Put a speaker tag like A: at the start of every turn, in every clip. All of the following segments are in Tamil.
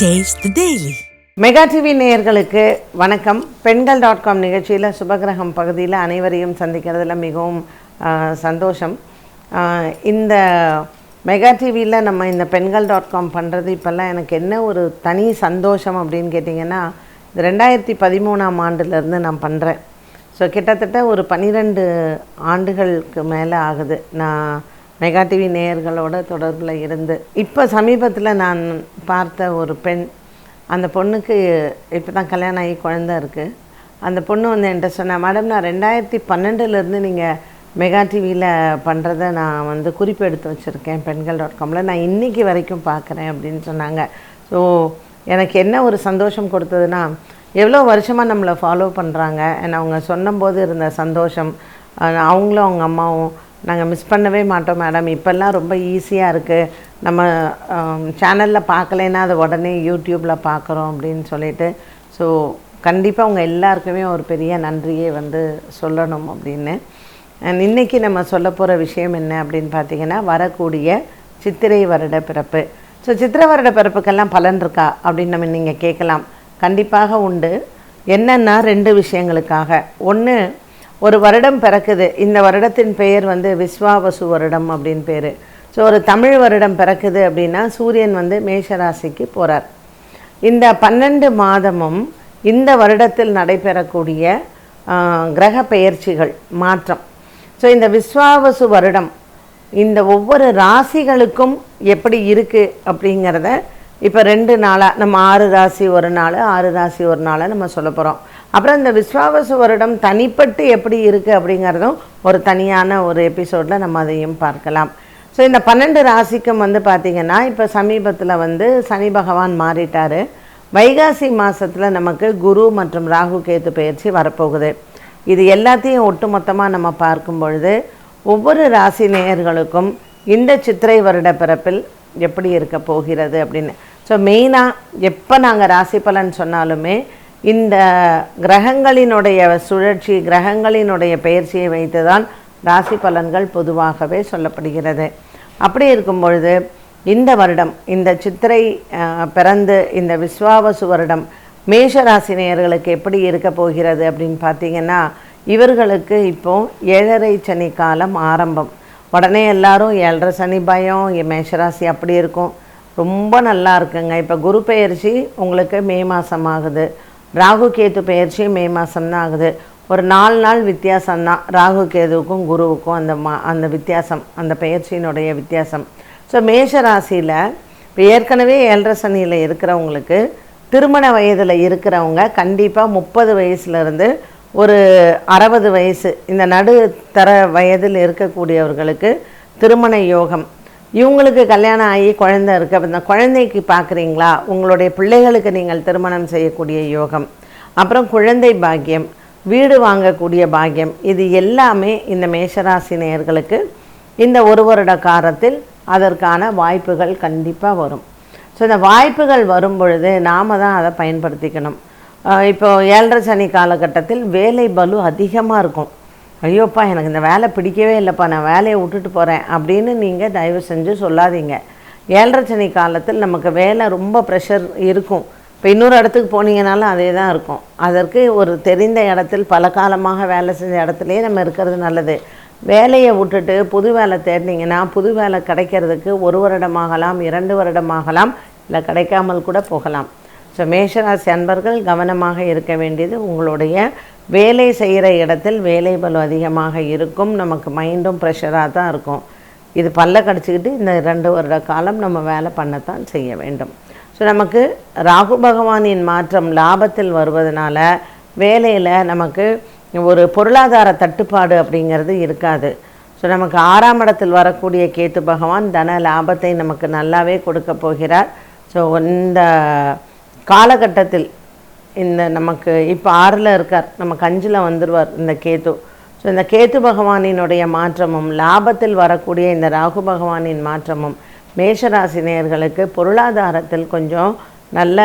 A: டேஸ்ட் டெய்லி
B: மெகா டிவி நேயர்களுக்கு வணக்கம். பெண்கள் டாட் காம் நிகழ்ச்சியில் சுபகிரகம் பகுதியில் அனைவரையும் சந்திக்கிறதுல மிகவும் சந்தோஷம். இந்த மெகா டிவியில் நம்ம இந்த பெண்கள் டாட் காம் பண்ணுறது இப்போல்லாம் எனக்கு என்ன ஒரு தனி சந்தோஷம் அப்படின்னு கேட்டிங்கன்னா இது ரெண்டாயிரத்தி பதிமூணாம் ஆண்டுலேருந்து நான் பண்ணுறேன் ஸோ கிட்டத்தட்ட ஒரு பன்னிரெண்டு ஆண்டுகளுக்கு மேலே ஆகுது. நான் மெகா டிவி நேயர்களோட தொடர்பில் இருந்து. இப்போ சமீபத்தில் நான் பார்த்த ஒரு பெண் அந்த பொண்ணுக்கு இப்போ தான் கல்யாணம் ஆகி குழந்த இருக்குது அந்த பொண்ணு வந்து என்கிட்ட சொன்னா மேடம் நான் ரெண்டாயிரத்தி பன்னெண்டுலேருந்து நீங்கள் மெகா டிவியில் பண்ணுறத நான் வந்து குறிப்பு எடுத்து வச்சுருக்கேன் பெண்கள் டாட் காமில் நான் இன்றைக்கி வரைக்கும் பார்க்குறேன் அப்படின்னு சொன்னாங்க. ஸோ எனக்கு என்ன ஒரு சந்தோஷம் கொடுத்ததுன்னா எவ்வளோ வருஷமாக நம்மளை ஃபாலோ பண்ணுறாங்க. ஏன்னா அவங்க சொன்னபோது இருந்த சந்தோஷம் அவங்களும் அவங்க அம்மாவும் நாங்கள் மிஸ் பண்ணவே மாட்டோம் மேடம் இப்போல்லாம் ரொம்ப ஈஸியாக இருக்குது நம்ம சேனலில் பார்க்கலைன்னா அதை உடனே யூடியூப்பில் பார்க்குறோம் அப்படின்னு சொல்லிட்டு. ஸோ கண்டிப்பாக அவங்க எல்லாருக்குமே ஒரு பெரிய நன்றியை வந்து சொல்லணும் அப்படின்னு. இன்றைக்கி இன்னைக்கு நம்ம சொல்ல போகிற விஷயம் என்ன அப்படின்னு பார்த்தீங்கன்னா வரக்கூடிய சித்திரை வருட பிறப்பு. ஸோ சித்திரை வருட பிறப்புக்கெல்லாம் பலன் இருக்கா அப்படின்னு நம்ம நீங்கள் கேட்கலாம். கண்டிப்பாக உண்டு. என்னென்னா ரெண்டு விஷயங்களுக்காக. ஒன்று ஒரு வருடம் பிறக்குது. இந்த வருடத்தின் பெயர் வந்து விஸ்வாவசு வருடம் அப்படின்னு பேர். ஸோ ஒரு தமிழ் வருடம் பிறக்குது அப்படின்னா சூரியன் வந்து மேஷராசிக்கு போகிறார் இந்த பன்னெண்டு மாதமும் இந்த வருடத்தில் நடைபெறக்கூடிய கிரக பெயர்ச்சிகள் மாற்றம். ஸோ இந்த விஸ்வாவசு வருடம் இந்த ஒவ்வொரு ராசிகளுக்கும் எப்படி இருக்குது அப்படிங்கிறத இப்போ ரெண்டு நாளாக நம்ம ஆறு ராசி ஒரு நாள் ஆறு ராசி ஒரு நாளாக நம்ம சொல்ல போகிறோம் அப்புறம் இந்த விஸ்வாவசு வருடம் தனிப்பட்டு எப்படி இருக்குது அப்படிங்கிறதும் ஒரு தனியான ஒரு எபிசோடில் நம்ம அதையும் பார்க்கலாம். ஸோ இந்த பன்னெண்டு ராசிக்கும் வந்து பார்த்திங்கன்னா இப்போ சமீபத்தில் வந்து சனி பகவான் மாறிட்டார். வைகாசி மாதத்தில் நமக்கு குரு மற்றும் ராகு கேத்து பயிற்சி வரப்போகுது. இது எல்லாத்தையும் ஒட்டுமொத்தமாக நம்ம பார்க்கும் பொழுது ஒவ்வொரு ராசி நேயர்களுக்கும் இந்த சித்திரை வருட பிறப்பில் எப்படி இருக்க போகிறது அப்படின்னு. ஸோ மெயினாக எப்போ நாங்கள் ராசி பலன் சொன்னாலுமே இந்த கிரகங்களினுடைய சுழற்சி கிரகங்களினுடைய பெயர்ச்சியை வைத்து தான் ராசி பலன்கள் பொதுவாகவே சொல்லப்படுகிறது. அப்படி இருக்கும் பொழுது இந்த வருடம் இந்த சித்திரை பிறந்து இந்த விஸ்வாவசு வருடம் மேஷ ராசி நேயர்களுக்கு எப்படி இருக்க போகிறது அப்படின்னு பார்த்தீங்கன்னா இவர்களுக்கு இப்போ ஏழரை சனி காலம் ஆரம்பம். உடனே எல்லாரும் ஏழரை சனி பயம் மேஷராசி அப்படி இருக்கும். ரொம்ப நல்லா இருக்குங்க. இப்போ குரு பெயர்ச்சி உங்களுக்கு மே மாதம் ஆகுது. ராகு கேது பெயர்ச்சி மே மாதம் தான் ஆகுது. ஒரு நாலு நாள் வித்தியாசம்தான். ராகு கேதுவுக்கும் குருவுக்கும் அந்த மா அந்த வித்தியாசம் அந்த பெயர்ச்சியினுடைய வித்தியாசம். ஸோ மேஷ ராசியில் இப்போ ஏற்கனவே ஏழரை சனியில் இருக்கிறவங்களுக்கு திருமண வயதில் இருக்கிறவங்க கண்டிப்பாக முப்பது வயசுலேருந்து ஒரு அறுபது வயசு இந்த நடுத்தர வயதில் இருக்கக்கூடியவர்களுக்கு திருமண யோகம் இவங்களுக்கு கல்யாணம் ஆகி குழந்தை இருக்கு. அப்ப இந்த குழந்தைக்கு பார்க்குறீங்களா? உங்களுடைய பிள்ளைகளுக்கு நீங்கள் திருமணம் செய்யக்கூடிய யோகம். அப்புறம் குழந்தை பாக்கியம் வீடு வாங்கக்கூடிய பாக்கியம். இது எல்லாமே இந்த மேஷராசி நேயர்களுக்கு இந்த ஒரு வருட காலத்தில் அதற்கான வாய்ப்புகள் கண்டிப்பாக வரும். ஸோ இந்த வாய்ப்புகள் வரும் பொழுது நாம் தான் அதை பயன்படுத்திக்கணும். இப்போது இப்போ ஏழரை சனி காலகட்டத்தில் வேலை பலு அதிகமாக இருக்கும். ஐயோப்பா எனக்கு இந்த வேலை பிடிக்கவே இல்லைப்பா நான் வேலையை விட்டுட்டு போகிறேன் அப்படின்னு நீங்கள் தயவு செஞ்சு சொல்லாதீங்க. ஏழரை சனி காலத்தில் நமக்கு வேலை ரொம்ப ப்ரெஷர் இருக்கும். இப்போ இன்னொரு இடத்துக்கு போனீங்கனாலும் அதே தான் இருக்கும். அதற்கு ஒரு தெரிந்த இடத்தில் பல காலமாக வேலை செஞ்ச இடத்துலையே நம்ம இருக்கிறது நல்லது. வேலையை விட்டுட்டு புது வேலை தேடினீங்கன்னா புது வேலை கிடைக்கிறதுக்கு ஒரு வருடமாகலாம் இரண்டு வருடமாகலாம் இல்லை கிடைக்காமல் கூட போகலாம். ஸோ மேஷராசி அன்பர்கள் கவனமாக இருக்க வேண்டியது உங்களுடைய வேலை செய்கிற இடத்தில் வேலை பலு அதிகமாக இருக்கும். நமக்கு மைண்டும் ப்ரெஷராக தான் இருக்கும். இது பல்ல கடிச்சிக்கிட்டு இந்த ரெண்டு வருட காலம் நம்ம வேலை பண்ணத்தான் செய்ய வேண்டும். ஸோ நமக்கு ராகு பகவானின் மாற்றம் லாபத்தில் வருவதனால வேலையில் நமக்கு ஒரு பொருளாதார தட்டுப்பாடு அப்படிங்கிறது இருக்காது. ஸோ நமக்கு ஆறாம் இடத்தில் வரக்கூடிய கேத்து பகவான் தன லாபத்தை நமக்கு நல்லாவே கொடுக்க போகிறார். ஸோ இந்த காலகட்டத்தில் இந்த நமக்கு இப்போ ஆறில் இருக்கார். நமக்கு அஞ்சில் வந்துடுவார் இந்த கேத்து ஸோ இந்த கேத்து பகவானினுடைய மாற்றமும் லாபத்தில் வரக்கூடிய இந்த ராகு பகவானின் மாற்றமும் மேஷராசி நேர்களுக்கு பொருளாதாரத்தில் கொஞ்சம் நல்ல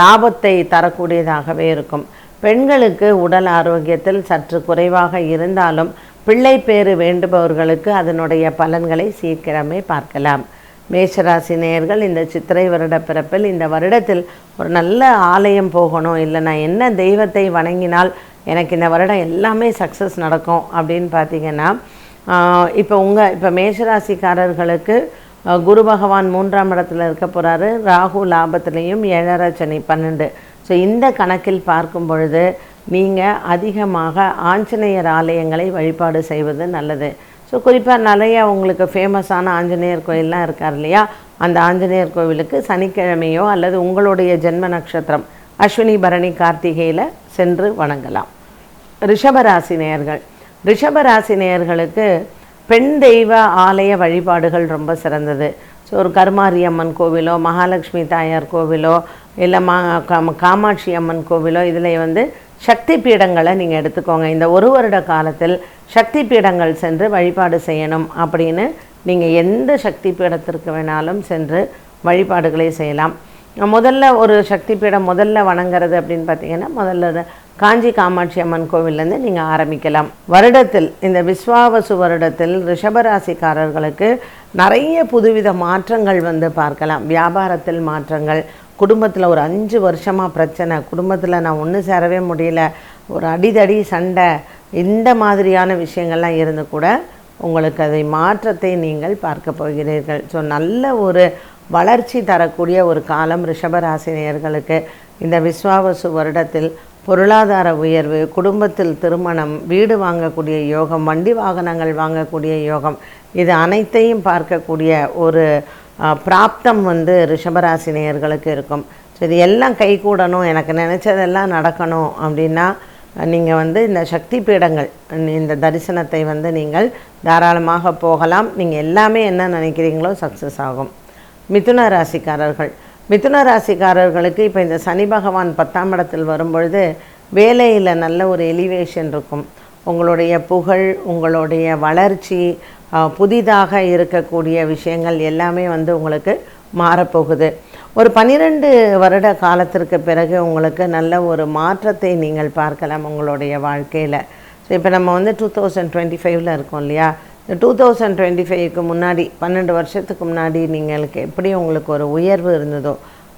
B: லாபத்தை தரக்கூடியதாகவே இருக்கும். பெண்களுக்கு உடல் ஆரோக்கியத்தில் சற்று குறைவாக இருந்தாலும் பிள்ளை பேறு வேண்டுபவர்களுக்கு அதனுடைய பலன்களை சீக்கிரமே பார்க்கலாம். மேஷராசி நேயர்கள் இந்த சித்திரை வருட பிறப்பில் இந்த வருடத்தில் ஒரு நல்ல ஆலயம் போகணும். இல்லை நான் என்ன தெய்வத்தை வணங்கினால் எனக்கு இந்த வருடம் எல்லாமே சக்ஸஸ் நடக்கும் அப்படின்னு பார்த்தீங்கன்னா இப்போ உங்கள் இப்போ மேஷராசிக்காரர்களுக்கு குரு பகவான் மூன்றாம் இடத்துல இருக்க போகிறாரு ராகு லாபத்துலேயும் ஏழரை சனி பன்னெண்டு. ஸோ இந்த கணக்கில் பார்க்கும் பொழுது நீங்கள் அதிகமாக ஆஞ்சநேயர் ஆலயங்களை வழிபாடு செய்வது நல்லது. ஸோ குறிப்பாக நிறைய உங்களுக்கு ஃபேமஸான ஆஞ்சநேயர் கோயிலெலாம் இருக்கார் இல்லையா? அந்த ஆஞ்சநேயர் கோவிலுக்கு சனிக்கிழமையோ அல்லது உங்களுடைய ஜென்ம நட்சத்திரம் அஸ்வினி பரணி கார்த்திகையில் சென்று வணங்கலாம். ரிஷபராசி நேயர்கள். ரிஷபராசி நேயர்களுக்கு பெண் தெய்வ ஆலய வழிபாடுகள் ரொம்ப சிறந்தது. ஸோ ஒரு கருமாரி அம்மன் கோவிலோ மகாலட்சுமி தாயார் கோவிலோ இல்லை மா காமாட்சி அம்மன் கோவிலோ இதில் வந்து சக்தி பீடங்களை நீங்கள் எடுத்துக்கோங்க. இந்த ஒரு வருட காலத்தில் சக்தி பீடங்கள் சென்று வழிபாடு செய்யணும் அப்படின்னு நீங்கள் எந்த சக்தி பீடத்திற்கு வேணாலும் சென்று வழிபாடுகளை செய்யலாம். முதல்ல ஒரு சக்தி பீடம் முதல்ல வணங்குறது அப்படின்னு பார்த்தீங்கன்னா முதல்ல காஞ்சி காமாட்சி அம்மன் கோவில்லேருந்து நீங்கள் ஆரம்பிக்கலாம். வருடத்தில் இந்த விஸ்வாவசு வருடத்தில் ரிஷபராசிக்காரர்களுக்கு நிறைய புதுவித மாற்றங்கள் வந்து பார்க்கலாம். வியாபாரத்தில் மாற்றங்கள் குடும்பத்தில் ஒரு அஞ்சு வருஷமாக பிரச்சனை. குடும்பத்தில் நான் ஒன்று சேரவே முடியல. ஒரு அடிதடி சண்டை. இந்த மாதிரியான விஷயங்கள்லாம் இருந்து கூட உங்களுக்கு அதை மாற்றத்தை நீங்கள் பார்க்க போகிறீர்கள். ஸோ நல்ல ஒரு வளர்ச்சி தரக்கூடிய ஒரு காலம் ரிஷபராசினியர்களுக்கு. இந்த விஸ்வாவசு வருடத்தில் பொருளாதார உயர்வு குடும்பத்தில் திருமணம் வீடு வாங்கக்கூடிய யோகம் வண்டி வாகனங்கள் வாங்கக்கூடிய யோகம் இது அனைத்தையும் பார்க்கக்கூடிய ஒரு பிராப்தம் வந்து ரிஷபராசினியர்களுக்கு இருக்கும். ஸோ இது எல்லாம் கைகூடணும். எனக்கு நினச்சதெல்லாம் நடக்கணும் அப்படின்னா நீங்கள் வந்து இந்த சக்தி பீடங்கள் இந்த தரிசனத்தை வந்து நீங்கள் தாராளமாக போகலாம். நீங்கள் எல்லாமே என்ன நினைக்கிறீங்களோ சக்ஸஸ் ஆகும். மிதுன ராசிக்காரர்கள். மிதுன ராசிக்காரர்களுக்கு இப்போ இந்த சனி பகவான் பத்தாம் இடத்தில் வரும்பொழுது வேலையில் நல்ல ஒரு எலிவேஷன் இருக்கும். உங்களுடைய புகழ் உங்களுடைய வளர்ச்சி புதிதாக இருக்கக்கூடிய விஷயங்கள் எல்லாமே வந்து உங்களுக்கு மாறப்போகுது. ஒரு பன்னிரெண்டு வருட காலத்திற்கு பிறகு உங்களுக்கு நல்ல ஒரு மாற்றத்தை நீங்கள் பார்க்கலாம் உங்களுடைய வாழ்க்கையில். ஸோ இப்போ நம்ம வந்து டூ தௌசண்ட் டுவெண்ட்டி ஃபைவ்ல இருக்கோம் இல்லையா? இந்த டூ தௌசண்ட் டுவெண்ட்டி ஃபைவ்க்கு முன்னாடி பன்னெண்டு வருஷத்துக்கு முன்னாடி நீங்களுக்கு எப்படி உங்களுக்கு ஒரு உயர்வு இருந்ததோ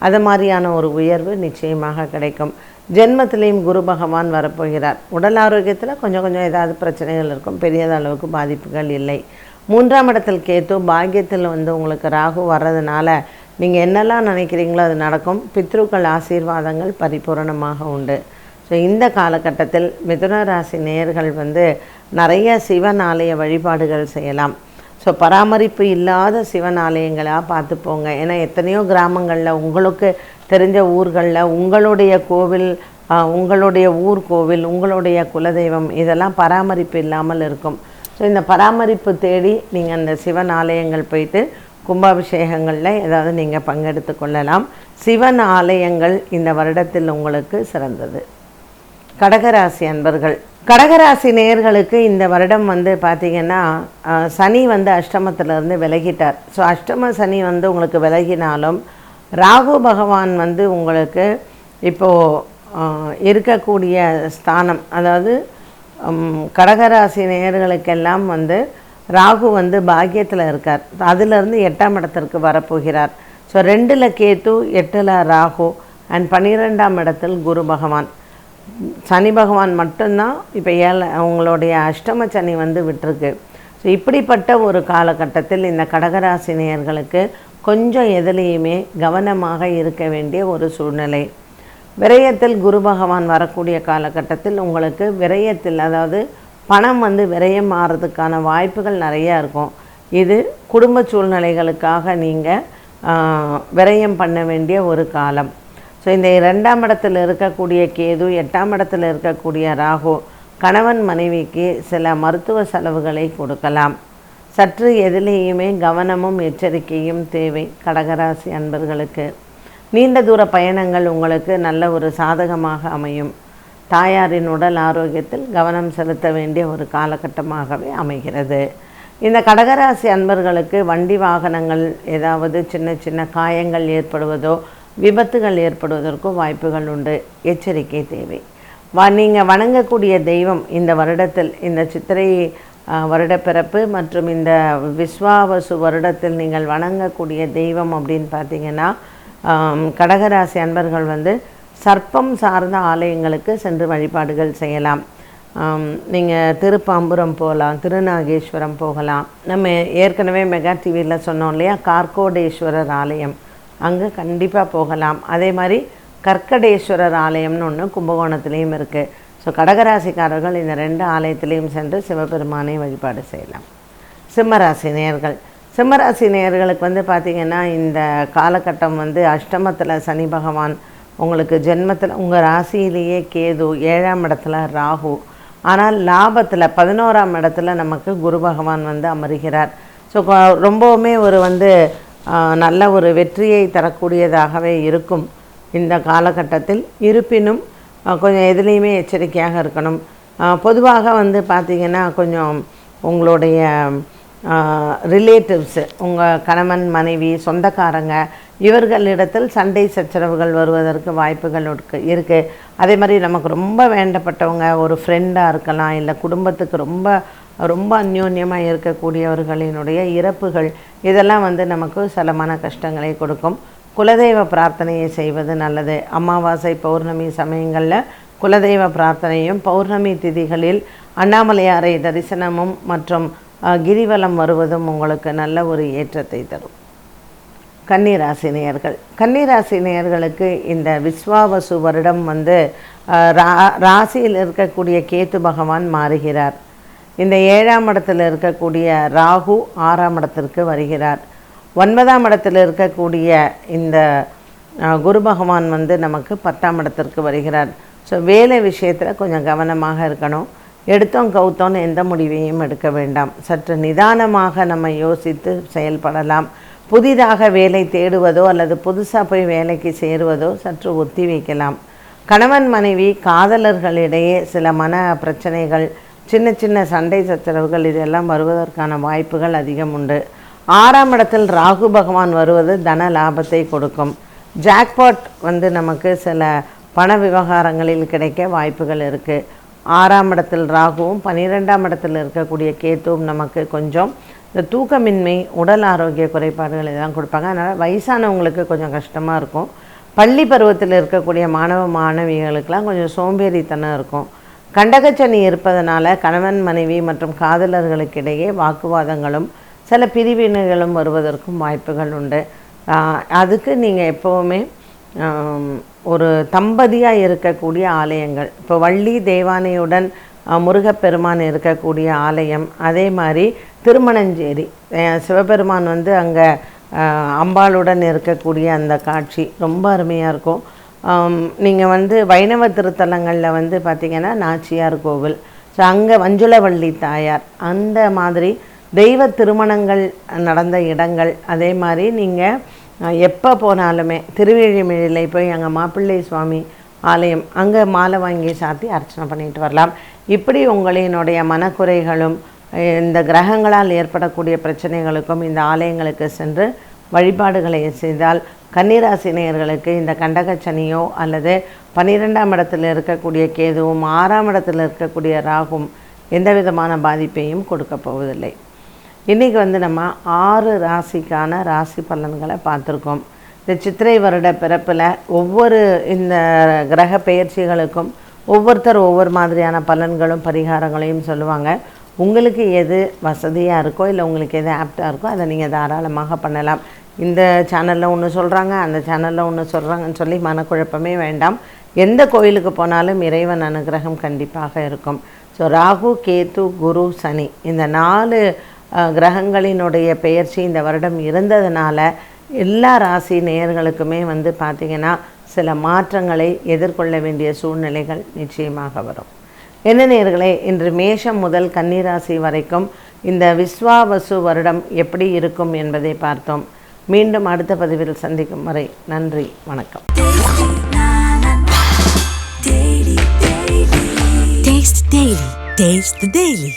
B: அது மாதிரியான ஒரு உயர்வு நிச்சயமாக கிடைக்கும். ஜென்மத்திலையும் குரு பகவான் வரப்போகிறார். உடல் ஆரோக்கியத்தில் கொஞ்சம் கொஞ்சம் ஏதாவது பிரச்சனைகள் இருக்கும். பெரிய அளவுக்கு பாதிப்புகள் இல்லை. மூன்றாம் இடத்தில் கேத்து பாக்கியத்தில் வந்து உங்களுக்கு ராகு வர்றதுனால நீங்கள் என்னெல்லாம் நினைக்கிறீங்களோ அது நடக்கும். பித்ருக்கள் ஆசீர்வாதங்கள் பரிபூரணமாக உண்டு. ஸோ இந்த காலகட்டத்தில் மிதுன ராசி நேயர்கள் வந்து நிறைய சிவன் ஆலய வழிபாடுகள் செய்யலாம். ஸோ பராமரிப்பு இல்லாத சிவன் ஆலயங்களாக பார்த்து போங்க. ஏன்னா எத்தனையோ கிராமங்களில் உங்களுக்கு தெரிஞ்ச ஊர்களில் உங்களுடைய கோவில் உங்களுடைய ஊர் கோவில் உங்களுடைய குலதெய்வம் இதெல்லாம் பராமரிப்பு இல்லாமல் இருக்கும். ஸோ இந்த பராமரிப்பு தேடி நீங்கள் அந்த சிவன் ஆலயங்கள் போயிட்டு கும்பாபிஷேகங்களில் ஏதாவது நீங்கள் பங்கெடுத்து கொள்ளலாம். சிவன் ஆலயங்கள் இந்த வருடத்தில் உங்களுக்கு சிறந்தது. கடகராசி அன்பர்கள் கடகராசி நேயர்களுக்கு இந்த வருடம் வந்து பார்த்திங்கன்னா சனி வந்து அஷ்டமத்திலேருந்து விலகிட்டார். ஸோ அஷ்டம சனி வந்து உங்களுக்கு விலகினாலும் ராகு பகவான் வந்து உங்களுக்கு இப்போது இருக்கக்கூடிய ஸ்தானம் அதாவது கடகராசி நேயர்களுக்கெல்லாம் வந்து ராகு வந்து பாக்கியத்தில் இருக்கார். அதிலிருந்து எட்டாம் இடத்திற்கு வரப்போகிறார். ஸோ ரெண்டில் கேத்து எட்டில் ராகு அண்ட் பன்னிரெண்டாம் இடத்தில் குரு பகவான். சனி பகவான் மட்டும்தான் இப்போ ஏழை அவங்களுடைய அஷ்டம சனி வந்து விட்டிருக்கு. ஸோ இப்படிப்பட்ட ஒரு காலகட்டத்தில் இந்த கடகராசினியர்களுக்கு கொஞ்சம் எதுலேயுமே கவனமாக இருக்க வேண்டிய ஒரு சூழ்நிலை. விரயத்தில் குரு பகவான் வரக்கூடிய காலகட்டத்தில் உங்களுக்கு விரயத்தில் அதாவது பணம் வந்து விரயம் ஆகிறதுக்கான வாய்ப்புகள் நிறையா இருக்கும். இது குடும்ப சூழ்நிலைகளுக்காக நீங்கள் விரயம் பண்ண வேண்டிய ஒரு காலம். ஸோ இந்த இரண்டாம் இடத்தில் இருக்கக்கூடிய கேது எட்டாம் இடத்தில் இருக்கக்கூடிய ராகு கணவன் மனைவிக்கு சில மருத்துவ செலவுகளை கொடுக்கலாம். சற்று எதிலேயுமே கவனமும் எச்சரிக்கையும் தேவை கடகராசி அன்பர்களுக்கு. நீண்ட தூர பயணங்கள் உங்களுக்கு நல்ல ஒரு சாதகமாக அமையும். தாயாரின் உடல் ஆரோக்கியத்தில் கவனம் செலுத்த வேண்டிய ஒரு காலகட்டமாகவே அமைகிறது. இந்த கடகராசி அன்பர்களுக்கு வண்டி வாகனங்கள் ஏதாவது சின்ன சின்ன காயங்கள் ஏற்படுவதோ விபத்துகள் ஏற்படுவதற்கும் வாய்ப்புகள் உண்டு. எச்சரிக்கை தேவை. வா நீங்கள் வணங்கக்கூடிய தெய்வம் இந்த வருடத்தில் இந்த சித்திரை வருடப்பிறப்பு மற்றும் இந்த விஸ்வாவசு வருடத்தில் நீங்கள் வணங்கக்கூடிய தெய்வம் அப்படின்னு பார்த்தீங்கன்னா கடகராசி அன்பர்கள் வந்து சர்ப்பம் சார்ந்த ஆலயங்களுக்கு சென்று வழிபாடுகள் செய்யலாம். நீங்கள் திருப்பாம்புரம் போகலாம் திருநாகேஸ்வரம் போகலாம். நம்ம ஏற்கனவே மெகா டிவியில் சொன்னோம் இல்லையா? கார்கோடேஸ்வரர் ஆலயம். அங்கே கண்டிப்பாக போகலாம். அதே மாதிரி கற்கடேஸ்வரர் ஆலயம்னு ஒன்று கும்பகோணத்துலேயும் இருக்குது ஸோ கடகராசிக்காரர்கள் இந்த ரெண்டு ஆலயத்திலையும் சென்று சிவபெருமானை வழிபாடு செய்யலாம். சிம்மராசி நேர்கள் சிம்மராசி நேர்களுக்கு வந்து பார்த்திங்கன்னா இந்த காலகட்டம் வந்து அஷ்டமத்தில் சனி பகவான் உங்களுக்கு ஜென்மத்தில் உங்கள் ராசியிலேயே கேது ஏழாம் இடத்துல ராகு. ஆனால் லாபத்தில் பதினோராம் இடத்துல நமக்கு குரு பகவான் வந்து அமருகிறார். ஸோ ரொம்பவுமே ஒரு வந்து நல்ல ஒரு வெற்றியை தரக்கூடியதாகவே இருக்கும் இந்த காலகட்டத்தில். இருப்பினும் கொஞ்சம் எதுலேயுமே எச்சரிக்கையாக இருக்கணும். பொதுவாக வந்து பார்த்திங்கன்னா கொஞ்சம் உங்களுடைய ரிலேட்டிவ்ஸு உங்கள் கணவன் மனைவி சொந்தக்காரங்க இவர்களிடத்தில் சண்டை சச்சரவுகள் வருவதற்கு வாய்ப்புகள் இருக்கு இருக்குது அதே மாதிரி நமக்கு ரொம்ப வேண்டப்பட்டவங்க ஒரு ஃப்ரெண்டாக இருக்கலாம் இல்லை குடும்பத்துக்கு ரொம்ப ரொம்ப அந்யோன்யமாக இருக்கக்கூடியவர்களினுடைய இறப்புகள் இதெல்லாம் வந்து நமக்கு சில கஷ்டங்களை கொடுக்கும். குலதெய்வ பிரார்த்தனையை செய்வது நல்லது. அமாவாசை பௌர்ணமி சமயங்களில் குலதெய்வ பிரார்த்தனையும் பௌர்ணமி திதிகளில் அண்ணாமலையாரை தரிசனமும் மற்றும் கிரிவலம் வருவதும் உங்களுக்கு நல்ல ஒரு ஏற்றத்தை தரும். கன்னிராசி நேயர்கள் கன்னிராசி நேயர்களுக்கு இந்த விஸ்வாவசு வருடம் வந்து ரா ராசியில் இருக்கக்கூடிய கேத்து பகவான் மாறுகிறார். இந்த ஏழாம் இடத்தில் இருக்கக்கூடிய ராகு ஆறாம் இடத்திற்கு வருகிறார். ஒன்பதாம் இடத்தில் இருக்கக்கூடிய இந்த குரு பகவான் வந்து நமக்கு பத்தாம் இடத்திற்கு வருகிறார். ஸோ வேலை விஷயத்தில் கொஞ்சம் கவனமாக இருக்கணும். எடுத்தோம் கவுத்தோன்னு எந்த முடிவையும் எடுக்க வேண்டாம். சற்று நிதானமாக நம்ம யோசித்து செயல்படலாம். புதிதாக வேலை தேடுவதோ அல்லது புதுசாக போய் வேலைக்கு சேருவதோ சற்று ஒத்தி வைக்கலாம். கணவன் மனைவி காதலர்களிடையே சில மன பிரச்சனைகள் சின்ன சின்ன சண்டை சச்சரவுகள் இதெல்லாம் வருவதற்கான வாய்ப்புகள் அதிகம் உண்டு. ஆறாம் இடத்தில் ராகு பகவான் வருவது தன லாபத்தை கொடுக்கும். ஜாக்பாட் வந்து நமக்கு சில பண விவகாரங்களில் கிடைக்க வாய்ப்புகள் இருக்குது ஆறாம் இடத்தில் ராகுவும் பன்னிரெண்டாம் இடத்தில் இருக்கக்கூடிய கேத்துவும் நமக்கு கொஞ்சம் இந்த தூக்கமின்மை உடல் ஆரோக்கிய குறைபாடுகள் இதெல்லாம் கொடுப்பாங்க. அதனால் வயசானவங்களுக்கு கொஞ்சம் கஷ்டமாக இருக்கும். பள்ளி பருவத்தில் இருக்கக்கூடிய மாணவ மாணவிகளுக்கெல்லாம் கொஞ்சம் சோம்பேறித்தனம் இருக்கும். கண்டகச்சனி இருப்பதனால கணவன் மனைவி மற்றும் காதலர்களுக்கிடையே வாக்குவாதங்களும் சில பிரிவினைகளும் வருவதற்கும் வாய்ப்புகள் உண்டு. அதுக்கு நீங்கள் எப்போவுமே ஒரு தம்பதியாக இருக்கக்கூடிய ஆலயங்கள் இப்போ வள்ளி தேவானையுடன் முருகப்பெருமான் இருக்கக்கூடிய ஆலயம் அதே மாதிரி திருமணஞ்சேரி சிவபெருமான் வந்து அங்கே அம்பாளுடன் இருக்கக்கூடிய அந்த காட்சி ரொம்ப அருமையாக இருக்கும். நீங்கள் வந்து வைணவ திருத்தலங்களில் வந்து பார்த்திங்கன்னா நாச்சியார் கோவில். ஸோ அங்கே வஞ்சுளவள்ளி தாயார். அந்த மாதிரி தெய்வ திருமணங்கள் நடந்த இடங்கள். அதே மாதிரி நீங்கள் எப்போ போனாலுமே திருவேழிமிழிலை போய் அங்கே மாப்பிள்ளை சுவாமி ஆலயம் அங்கே மாலை வாங்கி சாத்தி அர்ச்சனை பண்ணிட்டு வரலாம். இப்படி உங்களினுடைய மனக்குறைகளும் இந்த கிரகங்களால் ஏற்படக்கூடிய பிரச்சனைகளுக்கும் இந்த ஆலயங்களுக்கு சென்று வழிபாடுகளை செய்தால் கன்னிராசி நேயர்களுக்கு இந்த கண்டகச்சனியோ அல்லது பன்னிரெண்டாம் இடத்தில் இருக்கக்கூடிய கேதுவும் ஆறாம் இடத்தில் இருக்கக்கூடிய ராகும் எந்த விதமான பாதிப்பையும் கொடுக்க போவதில்லை. இன்றைக்கி வந்து நம்ம ஆறு ராசிக்கான ராசி பலன்களை பார்த்துருக்கோம். இந்த சித்திரை வருட பிறப்பில் ஒவ்வொரு இந்த கிரக பெயர்ச்சிகளுக்கும் ஒவ்வொருத்தர் ஒவ்வொரு மாதிரியான பலன்களும் பரிகாரங்களையும் சொல்லுவாங்க. உங்களுக்கு எது வசதியாக இருக்கோ இல்லை உங்களுக்கு எது ஆப்டாக இருக்கோ அதை நீங்கள் தாராளமாக பண்ணலாம். இந்த சேனலில் ஒன்று சொல்கிறாங்க அந்த சேனலில் ஒன்று சொல்கிறாங்கன்னு சொல்லி மனக்குழப்பமே வேண்டாம். எந்த கோயிலுக்கு போனாலும் இறைவன் அனுகிரகம் கண்டிப்பாக இருக்கும். ஸோ ராகு கேத்து குரு சனி இந்த நாலு கிரகங்களினுடைய பெயர்ச்சி இந்த வருடம் இருந்ததுனால எல்லா ராசி நேயர்களுக்குமே வந்து பார்த்திங்கன்னா சில மாற்றங்களை எதிர்கொள்ள வேண்டிய சூழ்நிலைகள் நிச்சயமாக வரும். என்ன நேர்களே இன்று மேஷம் முதல் கன்னிராசி வரைக்கும் இந்த விஸ்வாவசு வருடம் எப்படி இருக்கும் என்பதை பார்த்தோம் மீண்டும் அடுத்த பதிவில் சந்திக்கும் வரை நன்றி வணக்கம்
A: Taste the Taste the Daily.